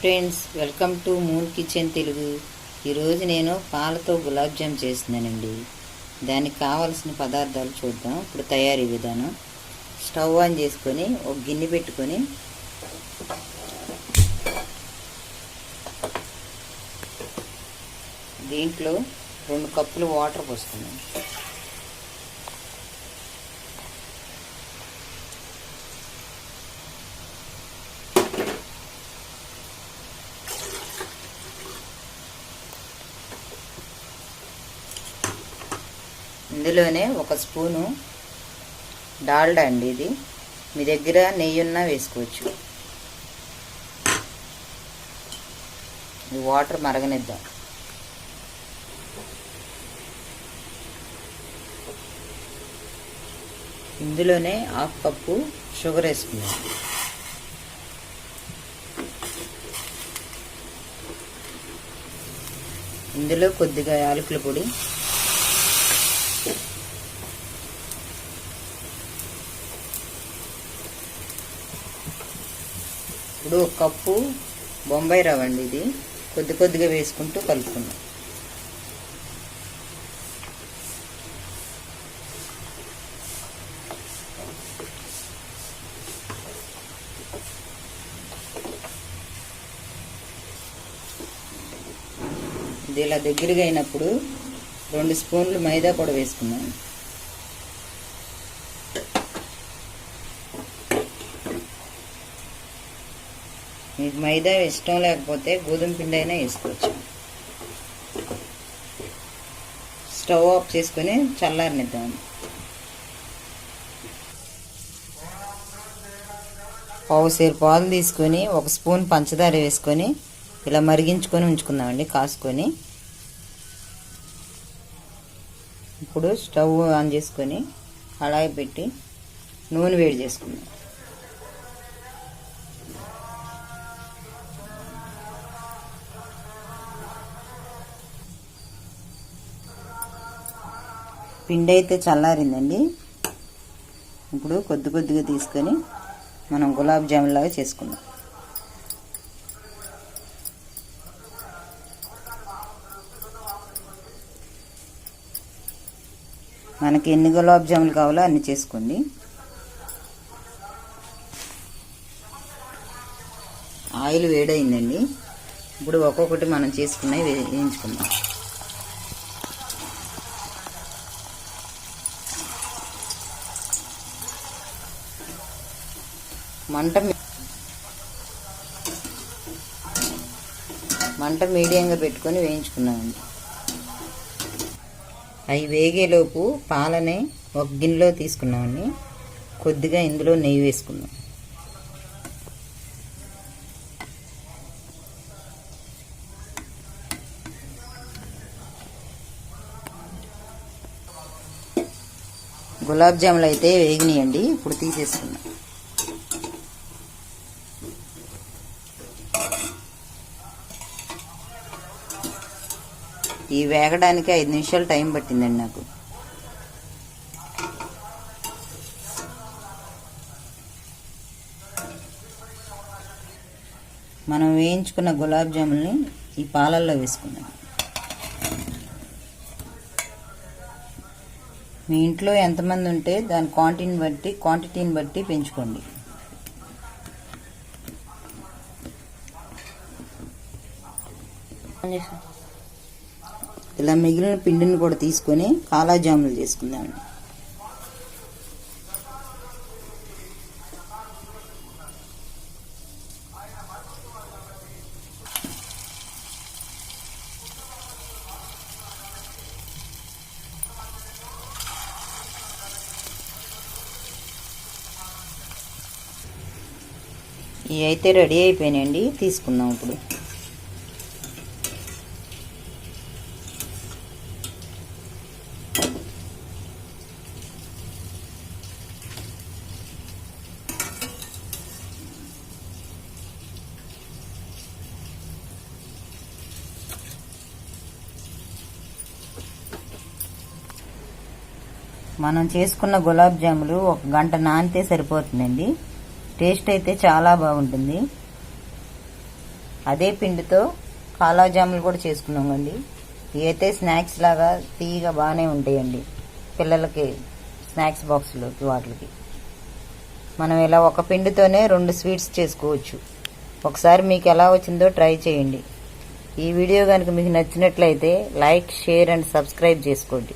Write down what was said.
Friends welcome to Moon Kitchen Telugu. ఈరోజు నేను పాలతో గులాబ్ జామ్ చేస్తున్నానండి. దానికి కావాల్సిన పదార్థాలు చూద్దాం. ఇప్పుడు తయారీ విధానం. స్టవ్ ఆన్ చేసుకొని ఒక గిన్నె పెట్టుకొని దీంట్లో రెండు కప్పులు వాటర్ పోసుకున్నాం ఇందులోనే ఒక స్పూను డాల్డా అండి ఇది. మీ దగ్గర నెయ్యి ఉన్నా వేసుకోవచ్చు. ఈ వాటర్ మరగనిద్దాం. ఇందులోనే హాఫ్ కప్పు షుగర్ వేసుకున్నాం ఇందులో కొద్దిగా యాలకుల పొడి ఇప్పుడు ఒక కప్పు బొంబాయి రవ్వ అండి ఇది. కొద్ది కొద్దిగా వేసుకుంటూ కలుపుకుందాం. ఇది ఇలా దగ్గరగా అయినప్పుడు రెండు స్పూన్లు మైదా కూడా వేసుకున్నాం మీకు మైదా ఇష్టం లేకపోతే గోధుమ పిండి అయినా వేసుకోవచ్చు. స్టవ్ ఆఫ్ చేసుకొని చల్లారనిద్దాం. పావుసేరు పాలు తీసుకొని ఒక స్పూన్ పంచదార వేసుకొని ఇలా మరిగించుకొని ఉంచుకుందామండి కాసుకొని. ఇప్పుడు స్టవ్ ఆన్ చేసుకొని కళాయి పెట్టి నూనె వేడి చేసుకుందాం. పిండి అయితే చల్లారిందండి. ఇప్పుడు కొద్ది కొద్దిగా తీసుకొని మనం గులాబ్ జామున్ లాగా చేసుకుందాం. మనకి ఎన్ని గులాబ్ జాములు కావాలో అన్ని చేసుకోండి. ఆయిల్ వేడైందండి. ఇప్పుడు ఒక్కొక్కటి మనం చేసుకున్నవి వేయించుకుందాం. మంట మంట మీడియంగా పెట్టుకొని వేయించుకున్నామండి. అవి వేగేలోపు పాలని ఒక గిన్నెలో తీసుకున్నామండి. కొద్దిగా ఇందులో నెయ్యి వేసుకున్నాం. గులాబ్ జాములు అయితే వేగినాయండి. ఇప్పుడు తీసేసుకున్నాం. ఈ వేగడానికి ఐదు నిమిషాలు టైం పట్టిందండి నాకు. మనం వేయించుకున్న గులాబ్ జాముల్ని ఈ పాలల్లో వేసుకుందాం. మీ ఇంట్లో ఎంతమంది ఉంటే దాని క్వాంటిటీని బట్టి క్వాంటిటీని బట్టి పెంచుకోండి. ఇలా మిగిలిన పిండిని కూడా తీసుకొని కాలాజాములు చేసుకుందాం. చేసుకుందామండి ఇవి అయితే రెడీ అయిపోయినాయండి. తీసుకుందాం ఇప్పుడు. మనం చేసుకున్న గులాబ్ జాములు ఒక గంట నానితే సరిపోతుందండి. టేస్ట్ అయితే చాలా బాగుంటుంది. అదే పిండితో కాలా జాములు కూడా చేసుకున్నామండి. ఇవైతే అయితే స్నాక్స్ లాగా తీయగా బాగానే ఉంటాయండి. పిల్లలకి స్నాక్స్ బాక్స్లోకి వాటికి మనం ఇలా ఒక పిండితోనే రెండు స్వీట్స్ చేసుకోవచ్చు. ఒకసారి మీకు ఎలా వచ్చిందో ట్రై చేయండి. ఈ వీడియో కనుక మీకు నచ్చినట్లయితే లైక్ షేర్ అండ్ సబ్స్క్రైబ్ చేసుకోండి.